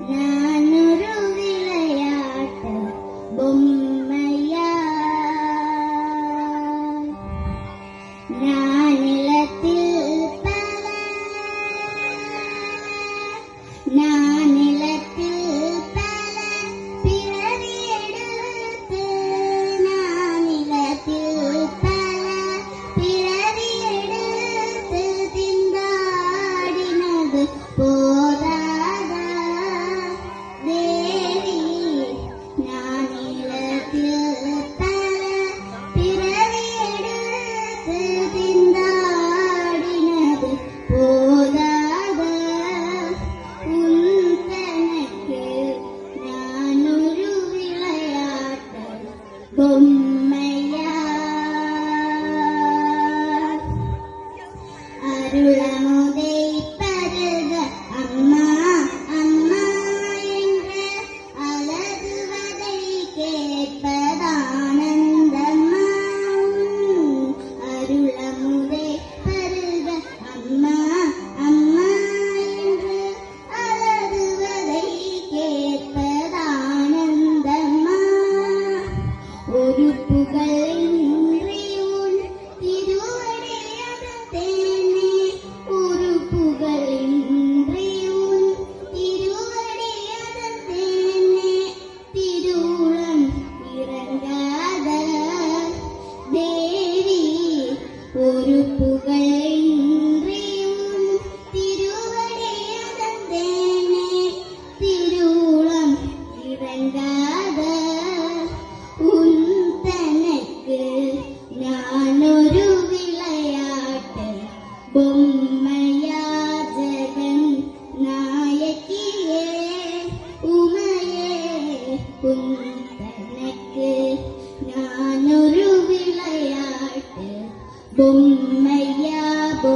ഞാനൊരു വിളയാട്ട് ബൊമ്മയ. ഞാനിലത്തിൽ ثم يا أرلمون ഉറുപ്പുകളിൻറിയൂൻ തിരുവടിയകത്തേനെ തിരുളം ഇറങ്ങാത ഉന്തനക്ക് ഞാനൊരു വിളയാട്ട്. ബൊമ്മയാജകൻ നായകിയേ ഉമയേ ഉന്തനക്ക് ഞാനൊരു വിളയാട്ട് ബൊമ്മയാ ബൊമ്മ